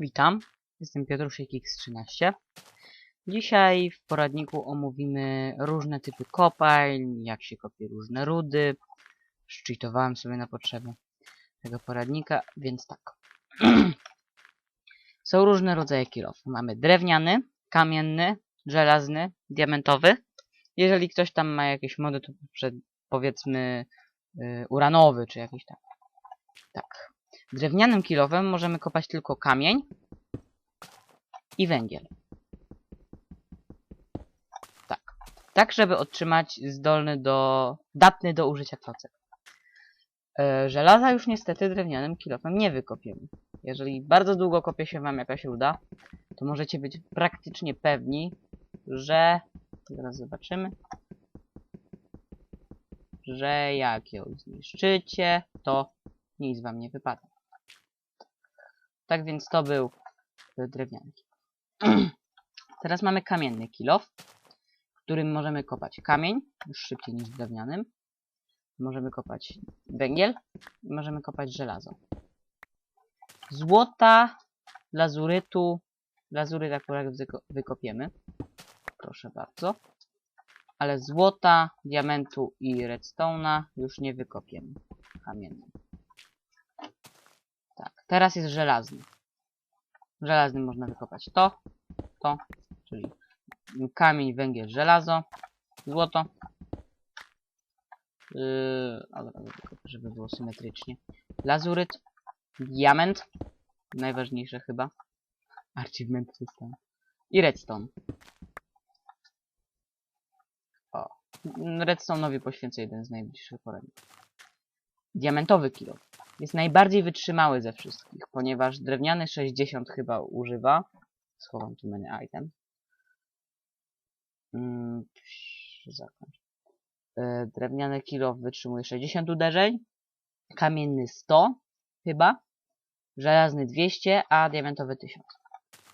Witam, jestem Piotruszek X13. Dzisiaj w poradniku omówimy różne typy kopalń, jak się kopie różne rudy. Szczytowałem sobie na potrzeby tego poradnika, więc tak. Są różne rodzaje kilofów. Mamy drewniany, kamienny, żelazny, diamentowy. Jeżeli ktoś tam ma jakieś mody, to przed, powiedzmy y, uranowy, czy jakiś tam. Tak. Drewnianym kilowem możemy kopać tylko kamień i węgiel. Tak. Tak, żeby otrzymać zdolny do... datny do użycia klocek. E, żelaza już niestety drewnianym kilofem nie wykopiemy. Jeżeli bardzo długo kopie się wam jakaś ruda, to możecie być praktycznie pewni, że... Zaraz zobaczymy. Że jak ją zniszczycie, to nic wam nie wypada. Tak więc to był y, drewniany. Teraz mamy kamienny kilof, którym możemy kopać kamień, już szybciej niż drewnianym. Możemy kopać węgiel i możemy kopać żelazo. Złota, lazurytu, lazuryt akurat wyko- wykopiemy. Proszę bardzo. Ale złota, diamentu i redstone'a już nie wykopiemy kamiennym. Teraz jest żelazny. Żelaznym można wykopać to, to, czyli kamień, węgiel, żelazo, złoto. Yy, żeby było symetrycznie. Lazuryt, diament, najważniejsze chyba. Achievement system. I redstone. O. Redstone'owi poświęcę jeden z najbliższych poradników. Diamentowy kilo jest najbardziej wytrzymały ze wszystkich, ponieważ drewniany 60 chyba używa. Schowam tu menu item. Mm. E, drewniany kilo wytrzymuje 60 uderzeń, kamienny 100 chyba, żelazny 200, a diamentowy 1000.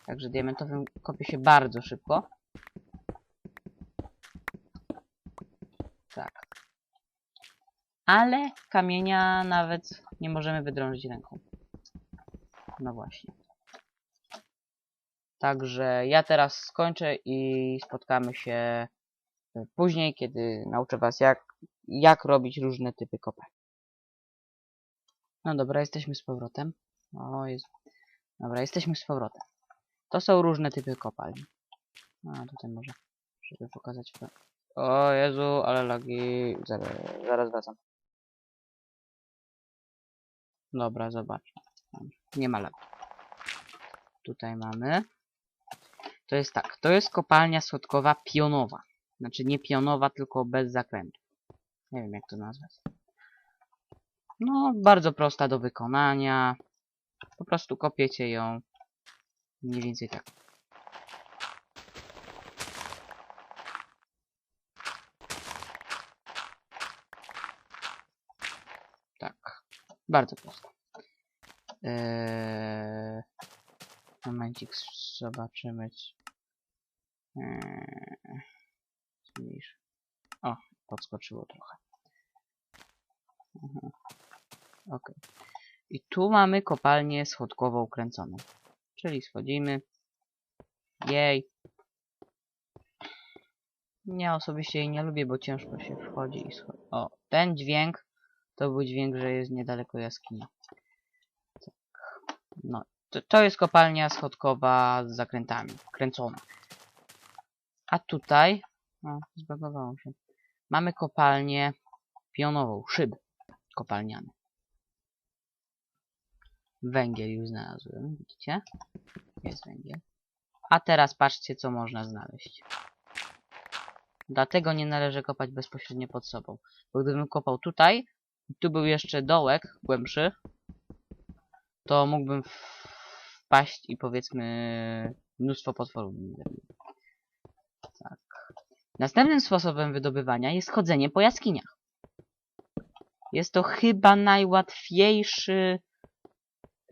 Także diamentowym kopie się bardzo szybko. Tak. Ale kamienia nawet nie możemy wydrążyć ręką. No właśnie. Także ja teraz skończę i spotkamy się później, kiedy nauczę was jak, jak robić różne typy kopalń. No dobra, jesteśmy z powrotem. O Jezu. Dobra, jesteśmy z powrotem. To są różne typy kopalń. A tutaj może, żeby pokazać. O Jezu, ale lagi. Zaraz, zaraz wracam. Dobra, zobacz. Nie ma lagi. Tutaj mamy. To jest tak. To jest kopalnia schodkowa pionowa. Znaczy nie pionowa, tylko bez zakrętu. Nie wiem jak to nazwać. No, bardzo prosta do wykonania. Po prostu kopiecie ją. Mniej więcej tak. Tak. Bardzo prosto. Eee... Momencik, zobaczymy. Eee... Zmniejsz. O, podskoczyło trochę. Mhm. Ok. I tu mamy kopalnię schodkową kręconą. Czyli schodzimy. Jej. Ja osobiście jej nie lubię, bo ciężko się wchodzi i schodzi. O, ten dźwięk to był dźwięk, że jest niedaleko jaskini. Tak. No, to, to jest kopalnia schodkowa z zakrętami, kręcona. A tutaj, o, zbagowało się. Mamy kopalnię pionową, szyb kopalniany. Węgiel już znalazłem, widzicie? Jest węgiel. A teraz patrzcie, co można znaleźć. Dlatego nie należy kopać bezpośrednio pod sobą. Bo gdybym kopał tutaj, tu był jeszcze dołek głębszy, to mógłbym wpaść i powiedzmy mnóstwo potworów. Tak. Następnym sposobem wydobywania jest chodzenie po jaskiniach. Jest to chyba najłatwiejszy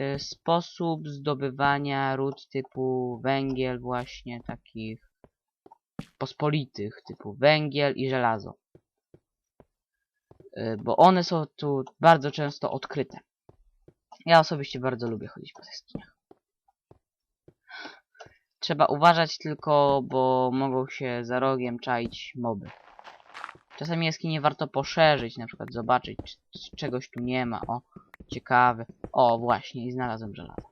y, sposób zdobywania ród typu węgiel właśnie takich pospolitych typu węgiel i żelazo. Y, bo one są tu bardzo często odkryte. Ja osobiście bardzo lubię chodzić po jaskiniach. Trzeba uważać tylko, bo mogą się za rogiem czaić moby. Czasami jaskinie warto poszerzyć, na przykład zobaczyć, czy, czegoś tu nie ma. O, ciekawy. O, właśnie, i znalazłem żelazo.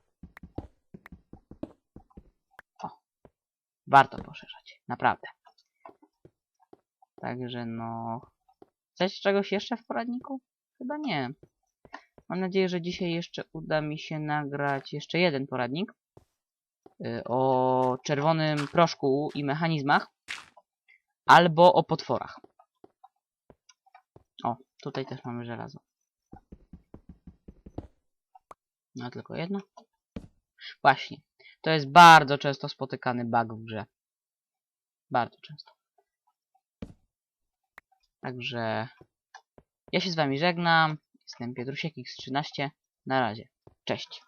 O, warto poszerzać, naprawdę. Także no... Chcesz czegoś jeszcze w poradniku? Chyba nie. Mam nadzieję, że dzisiaj jeszcze uda mi się nagrać jeszcze jeden poradnik y, o czerwonym proszku i mechanizmach albo o potworach. O, tutaj też mamy żelazo. No tylko jedno. Właśnie. To jest bardzo często spotykany bug w grze. Bardzo często. Także ja się z wami żegnam. Jestem Piotrusiek X13. Na razie. Cześć.